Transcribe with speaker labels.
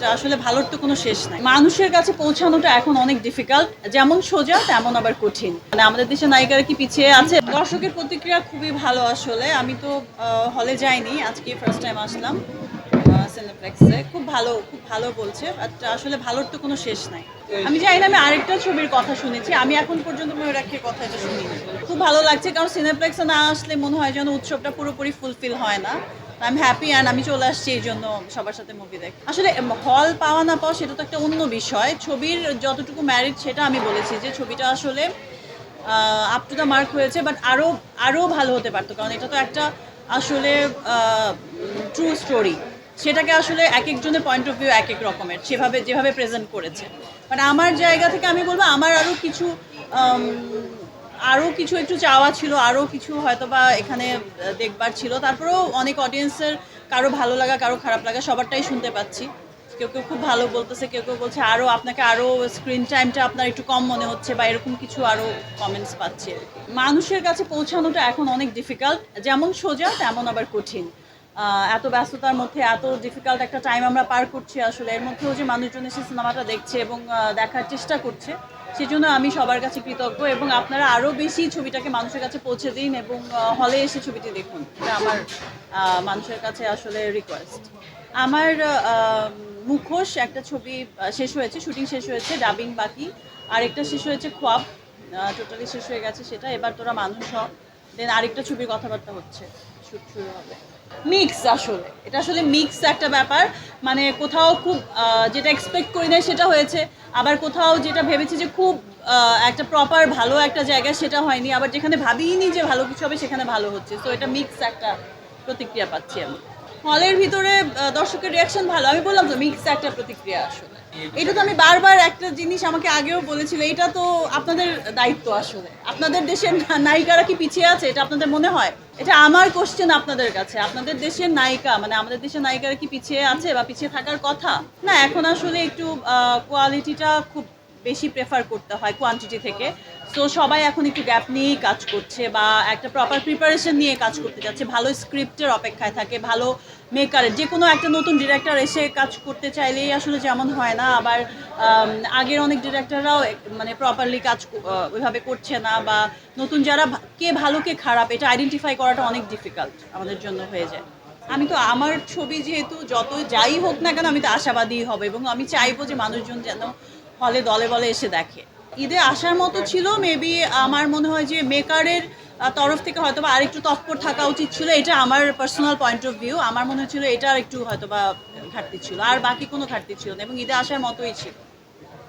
Speaker 1: আসলে ভালোর তো কোনো শেষ নাই। মানুষের কাছে পৌঁছানোটা এখন অনেক ডিফিকাল্ট যেমন সোজা, তেমন আবার কঠিন। মানে আমাদের দেশে নায়িকারা কি পিছিয়ে আছে? দর্শকের প্রতিক্রিয়া খুবই ভালো আসলে। আমি তো হলে যাইনি, আজকে ফার্স্ট টাইম আসলাম। সিনেপ্লেক্সে খুব ভালো খুব ভালো বলছে বাট আসলে ভালোর তো কোনো শেষ নাই। আমি জানি আমি আরেকটা ছবির কথা শুনেছি, আমি এখন পর্যন্ত ময়ূরাক্ষীর কথা এটা শুনিনি। খুব ভালো লাগছে, কারণ সিনেপ্লেক্সে না আসলে মনে হয় যেন উৎসবটা পুরোপুরি ফুলফিল হয় না। আই এম হ্যাপি অ্যান্ড আমি চলে আসছি এই জন্য সবার সাথে মুভি দেখ আসলে হল পাওয়া না পাওয়া সেটা তো একটা অন্য বিষয়। ছবির যতটুকু ম্যারিট সেটা আমি বলেছি যে ছবিটা আসলে আপ টু দ্য মার্ক হয়েছে বাট আরও আরও ভালো হতে পারতো, কারণ এটা তো একটা আসলে ট্রু স্টোরি সেটাকে আসলে এক একজনের পয়েন্ট অফ ভিউ এক এক রকমের, সেভাবে, যেভাবে প্রেজেন্ট করেছে। মানে আমার জায়গা থেকে আমি বলব, আমার আরও কিছু আরও কিছু একটু চাওয়া ছিল আরও কিছু হয়তো বা এখানে দেখবার ছিল। তারপরেও অনেক অডিয়েন্সের কারও ভালো লাগা, কারও খারাপ লাগা, সবারটাই শুনতে পাচ্ছি। কেউ কেউ খুব ভালো বলতেছে, কেউ কেউ বলছে আরও আপনাকে আরও স্ক্রিন টাইমটা আপনার একটু কম মনে হচ্ছে বা এরকম কিছু আরও কমেন্টস পাচ্ছে। মানুষের কাছে পৌঁছানোটা এখন অনেক ডিফিকাল্ট যেমন সোজা তেমন আবার কঠিন। এত ব্যস্ততার মধ্যে, এত ডিফিকাল্ট একটা টাইম আমরা পার করছি আসলে। এর মধ্যেও যে মানুষজন এসে সিনেমাটা দেখছে এবং দেখার চেষ্টা করছে, সেজন্য আমি সবার কাছে কৃতজ্ঞ এবং আপনারা আরও বেশি ছবিটাকে মানুষের কাছে পৌঁছে দিন এবং হলে এসে ছবিটি দেখুন। এটা আমার মানুষের কাছে আসলে রিকোয়েস্ট আমার মুখোশ একটা ছবি শেষ হয়েছে শুটিং শেষ হয়েছে ডাবিং বাকি। আরেকটা শেষ হয়েছে খোয়াব টোটালি শেষ হয়ে গেছে সেটা। এবার তোরা মানুষ হ দেন আরেকটা ছবির কথাবার্তা হচ্ছে। মিক্স আসলে। এটা আসলে মিক্স একটা ব্যাপার। মানে কোথাও খুব যেটা এক্সপেক্ট করি নাই সেটা হয়েছে। আবার কোথাও যেটা ভেবেছি যে খুব একটা প্রপার ভালো একটা জায়গা সেটা হয়নি। আবার যেখানে ভাবিনি যে ভালো কিছু হবে সেখানে ভালো হচ্ছে। তো এটা মিক্স একটা প্রতিক্রিয়া পাচ্ছি আমি। হলের ভিতরে দর্শকের রিয়াকশন ভালো। আমি বললাম তো মিক্স একটা প্রতিক্রিয়া আসলে। এটা তো আমি বারবার একটা জিনিস আমাকে আগেও বলেছিল, এটা তো আপনাদের দায়িত্ব আসলে। আপনাদের দেশের নায়িকারা কি পিছিয়ে আছে, এটা আপনাদের মনে হয়? এটা আমার কোশ্চেন আপনাদের কাছে। আপনাদের দেশের নায়িকা মানে আমাদের দেশের নায়িকারা কি পিছিয়ে আছে বা পিছিয়ে থাকার কথা? না, এখন আসলে একটু কোয়ালিটিটা খুব বেশি প্রেফার করতে হয় কোয়ান্টিটি থেকে। তো সবাই এখন একটু গ্যাপ নিয়েই কাজ করছে বা একটা প্রপার প্রিপারেশন নিয়ে কাজ করতে যাচ্ছে। ভালো স্ক্রিপ্টের অপেক্ষায় থাকে, ভালো মেকারের যে কোনো একটা নতুন ডিরেক্টর এসে কাজ করতে চাইলেই আসলে যেমন হয় না, আবার আগের অনেক ডিরেক্টররাও মানে প্রপারলি কাজ ওইভাবে করছে না বা নতুন যারা কে ভালো, কে খারাপ, এটা আইডেন্টিফাই করাটা অনেক ডিফিকাল্ট আমাদের জন্য হয়ে যায়। আমি তো, আমার ছবি যেহেতু যত যাই হোক না কেন, আমি তো আশাবাদী হব এবং আমি চাইব যে মানুষজন যেন হলে দলে বলে এসে দেখে। ঈদে আসার মতো ছিল মেবি আমার মনে হয় যে মেকারের তরফ থেকে হয়তো বা আরেকটু তৎপর থাকা উচিত ছিল, এটা আমার পার্সোনাল পয়েন্ট অফ ভিউ আমার মনে হচ্ছিল এটা আর একটু হয়তো বা ঘাটতি ছিল, আর বাকি কোনো ঘাটতি ছিল না, এবং ঈদে আসার মতোই ছিল।